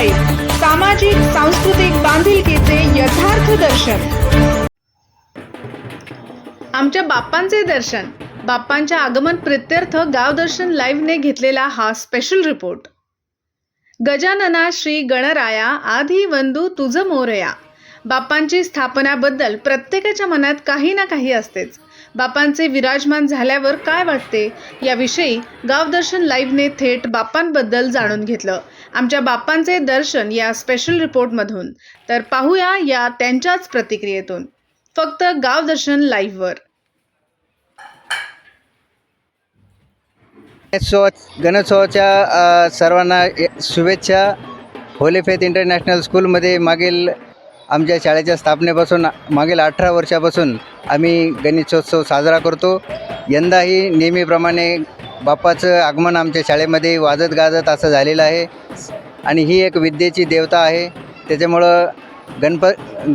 Live सामाजिक सांस्कृतिक बांधिलकीचे यथार्थ दर्शन. आमच्या बाप्पांचे दर्शन. बाप्पांच्या आगमन प्रित्यर्थ गावदर्शन लाईव्हने घेतलेला हा स्पेशल रिपोर्ट गजानना श्री गणराया आधी वंदू तुझ मोरया. बाप्पांची स्थापनाबद्दल प्रत्येकाच्या मनात काही ना काही असतेच. बापांचे विराजमान झाल्यावर काय वाटते? याविषयी गावदर्शन लाईव्हने थेट बाप्पांबद्दल जाणून घेतलं. आमच्या बाप्पांचे दर्शन या स्पेशल रिपोर्टमधून तर पाहूया या त्यांच्याच प्रतिक्रियेतून. फक्त गावदर्शन लाईव्हवर गणेशोत्सव गणेशोत्सवाच्या सर्वांना शुभेच्छा. होली फेथ इंटरनॅशनल स्कूलमध्ये मागील आमच्या शाळेच्या स्थापनेपासून मागील अठरा वर्षापासून आम्ही गणेशोत्सव साजरा करतो. यंदाही नेहमीप्रमाणे बाप्पाचं आगमन आमच्या शाळेमध्ये वाजत गाजत असं झालेलं आहे. आणि ही एक विद्येची देवता आहे. त्याच्यामुळं गणप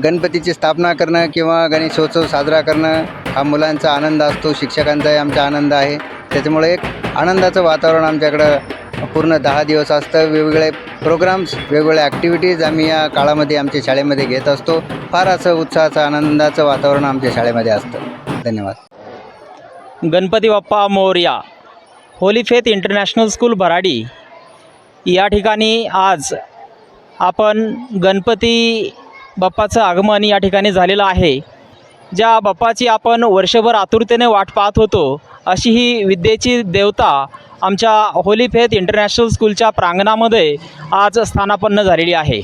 गणपतीची स्थापना करणं किंवा गणेशोत्सव साजरा करणं हा मुलांचा आनंद असतो शिक्षकांचाही आमचा आनंद आहे. त्याच्यामुळे एक आनंदाचं वातावरण आमच्याकडं पूर्ण दहा दिवस असतं. वेगवेगळे प्रोग्राम्स वेगवेगळ्या ॲक्टिव्हिटीज आम्ही या काळामध्ये आमच्या शाळेमध्ये घेत असतो. फार असं उत्साहाचं आनंदाचं वातावरण आमच्या शाळेमध्ये असतं. धन्यवाद. Ganpati Bappa Morya. Holy Faith International School Bharadi. या ठिकाणी आज आपण गणपती बाप्पाचं आगमन या ठिकाणी झालेलं आहे. ज्या बाप्पाची आपण वर्षभर आतुरतेने वाट पाहत होतो अशी ही विद्येची देवता आमच्या होली फेथ इंटरनॅशनल स्कूलच्या प्रांगणामध्ये आज स्थानापन्न झालेली आहे.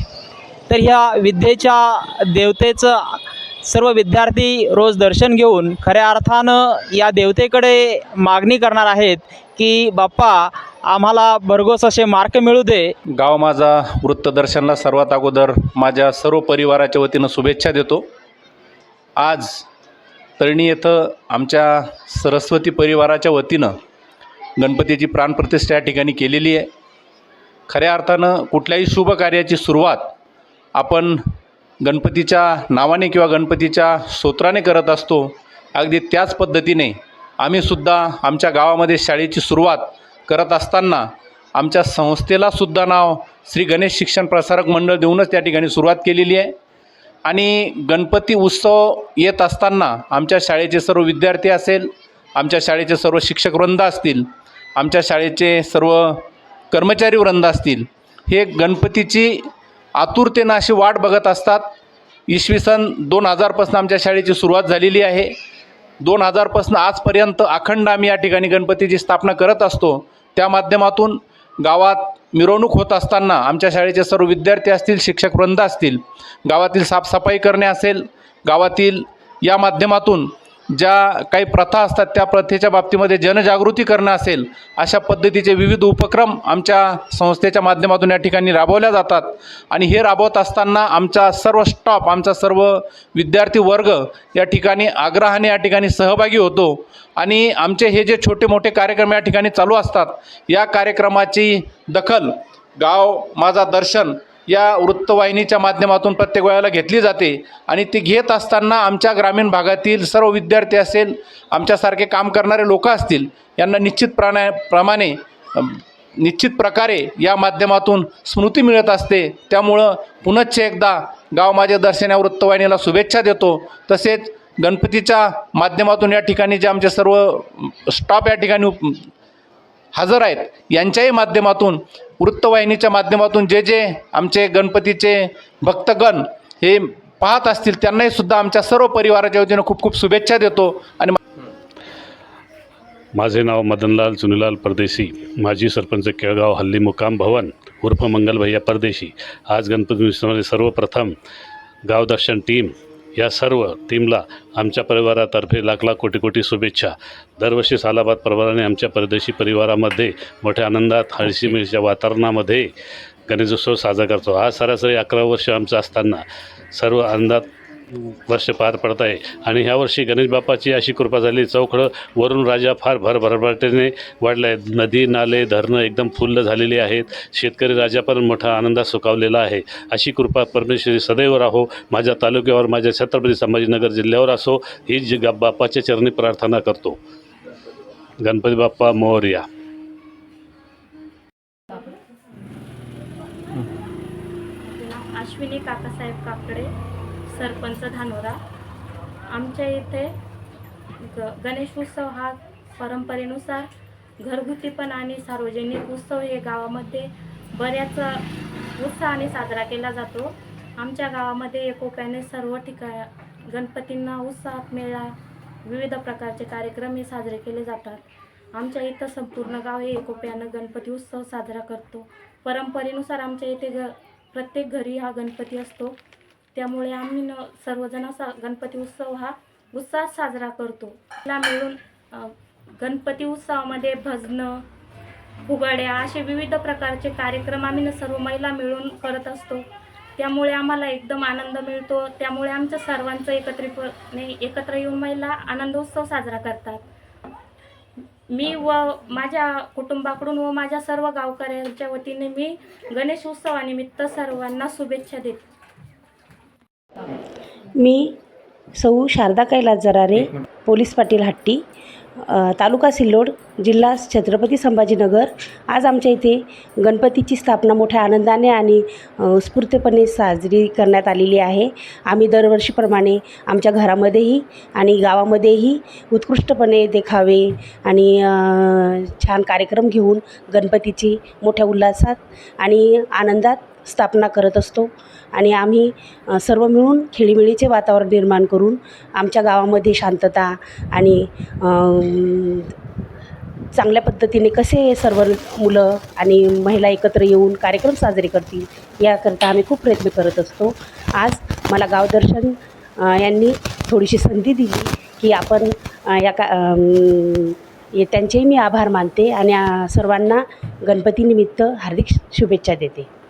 तर ह्या विद्येच्या देवतेचं सर्व विद्यार्थी रोज दर्शन घेऊन खऱ्या अर्थानं या देवतेकडे मागणी करणार आहेत की बाप्पा आम्हाला भरघोस असे मार्क मिळू दे. गाव माझा वृत्तदर्शनला सर्वात अगोदर माझ्या सर्व परिवाराच्या वतीनं शुभेच्छा देतो. आज तरणी येथं आमच्या सरस्वती परिवाराच्या वतीनं गणपतीची प्राणप्रतिष्ठा या ठिकाणी केलेली आहे. खऱ्या अर्थानं कुठल्याही शुभ कार्याची सुरुवात आपण गणपतीच्या नावाने किंवा गणपतीच्या स्तोत्राने करत असतो अगदी त्याच पद्धतीने आम्हीसुद्धा आमच्या गावामध्ये शाळेची सुरुवात करत असताना आमच्या संस्थेला सुद्धा नाव श्री गणेश शिक्षण प्रसारक मंडळ देऊनच त्या ठिकाणी सुरुवात केलेली आहे. आणि गणपती उत्सव येत असताना आमच्या शाळेचे सर्व विद्यार्थी असेल आमच्या शाळेचे सर्व शिक्षक वृंद असतील आमच्या शाळेचे सर्व कर्मचारी वृंद असतील हे गणपतीची आतुरतेनं अशी वाट बघत असतात. इसवी सन दोन हजारपासून आमच्या शाळेची सुरुवात झालेली आहे. दोन हजारपासून आजपर्यंत अखंड आम्ही या ठिकाणी गणपतीची स्थापना करत असतो. त्या माध्यमातून गावात मिरवणूक होत असताना आमच्या शाळेचे सर्व विद्यार्थी असतील शिक्षक वृंद असतील गावातील साफसफाई करणे असेल गावातील या माध्यमातून ज्या काही प्रथा असतात त्या प्रथेच्या बाबतीमध्ये जनजागृती करणं असेल अशा पद्धतीचे विविध उपक्रम आमच्या संस्थेच्या माध्यमातून या ठिकाणी राबवल्या जातात. आणि हे राबवत असताना आमचा सर्व स्टॉप आमचा सर्व विद्यार्थी वर्ग या ठिकाणी आग्रहाने या ठिकाणी सहभागी होतो. आणि आमचे हे जे छोटे मोठे कार्यक्रम या ठिकाणी चालू असतात या कार्यक्रमाची दखल गाव माझा दर्शन या वृत्तवाहिनीच्या माध्यमातून प्रत्येक वेळेला घेतली जाते. आणि ती घेत असताना आमच्या ग्रामीण भागातील सर्व विद्यार्थी असेल आमच्यासारखे काम करणारे लोक असतील यांना निश्चित प्राणा प्रमाणे निश्चित प्रकारे या माध्यमातून स्मृती मिळत असते. त्यामुळं पुनश्च एकदा गाव माझे दर्शन या वृत्तवाहिनीला शुभेच्छा देतो. तसेच गणपतीच्या माध्यमातून या ठिकाणी जे आमचे सर्व स्टॉप या ठिकाणी उप- हजर आहेत. यांच्याही माध्यमातून वृत्तवाहिनीच्या माध्यमातून जे जे आमचे गणपतीचे भक्तगण हे पाहत असतील त्यांनाही सुद्धा आमच्या सर्व परिवाराच्या वतीनं खूप खूप शुभेच्छा देतो आणि माझे नाव मदनलाल चुनीलाल परदेशी माजी सरपंच केळगाव हल्ली मुकाम भवन उर्फ मंगल भैया परदेशी. आज गणपती उत्सवामध्ये सर्वप्रथम गावदर्शन टीम या सर्व टीमला आमच्या परिवारातर्फे लाख लाख कोटी कोटी शुभेच्छा. दरवर्षी सालाबाद परिवाराने आमच्या परदेशी परिवारामध्ये मोठ्या आनंदात हळशीमिळीच्या वातावरणामध्ये गणेशोत्सव साजरा करतो. आज सरासरी अकरा वर्ष आमचं असताना सर्व आनंदात वर्ष पार पडत आहे. आणि ह्या वर्षी गणेश बाप्पाची अशी कृपा झाली चौखळं वरून राजा फार भर भरभराटीने वाढला आहे नदी नाले धरणं एकदम फुल्ल झालेली आहेत. शेतकरी राजा पण मोठा आनंदात सुखावलेला आहे. अशी कृपा परमेश्वरी सदैव राहो. माझ्या तालुक्यावर माझ्या छत्रपती संभाजीनगर जिल्ह्यावर असो ही जी बाप्पाच्या चरणी प्रार्थना करतो. गणपती बाप्पा मौर्या. अश्विनी काकासाहेब काकडे सरपंच धानोरा. आमच्या इथे ग गणेश उत्सव हा परंपरेनुसार घरगुतीपण आणि सार्वजनिक उत्सव हे गावामध्ये बऱ्याच उत्साहाने साजरा केला जातो. आमच्या गावामध्ये एकोप्याने सर्व ठिकाण गणपतींना उत्साहात मेळा विविध प्रकारचे कार्यक्रम हे साजरे केले जातात. आमच्या इथं संपूर्ण गाव हे एकोप्यानं गणपती उत्सव साजरा करतो. परंपरेनुसार आमच्या इथे ग प्रत्येक घरी हा गणपती असतो. त्यामुळे आम्ही न सर्वजण असा गणपती उत्सव हा उत्साहात साजरा करतो. ला मिळून गणपती उत्सवामध्ये भजनं फुगड्या असे विविध प्रकारचे कार्यक्रम आम्ही न सर्व महिला मिळून करत असतो. त्यामुळे आम्हाला एकदम आनंद मिळतो. त्यामुळे आमच्या सर्वांचं एकत्रितपणे एकत्र येऊन महिला आनंदोत्सव साजरा करतात. मी व माझ्या कुटुंबाकडून व माझ्या सर्व गावकऱ्यांच्या वतीने मी गणेश उत्सवानिमित्त सर्वांना शुभेच्छा देते. मी सौ शारदा कैलास जरारे पोलीस पाटील हट्टी तालुका सिल्लोड जिल्हा छत्रपती संभाजीनगर. आज आमच्या इथे गणपतीची स्थापना मोठ्या आनंदाने आणि स्फूर्तपणे साजरी करण्यात आलेली आहे. आम्ही दरवर्षीप्रमाणे आमच्या घरामध्येही आणि गावामध्येही उत्कृष्टपणे देखावे आणि छान कार्यक्रम घेऊन गणपतीची मोठ्या उल्हासात आणि आनंदात स्थापना करत असतो. आणि आम्ही सर्व मिळून खेळीमेळीचे वातावरण निर्माण करून आमच्या गावामध्ये शांतता आणि चांगल्या पद्धतीने कसे सर्व मुलं आणि महिला एकत्र येऊन कार्यक्रम साजरे करतील याकरता आम्ही खूप प्रयत्न करत असतो. आज मला गावदर्शन यांनी थोडीशी संधी दिली की आपण या का ये- त्यांचेही मी आभार मानते आणि सर्वांना गणपतीनिमित्त हार्दिक शुभेच्छा देते.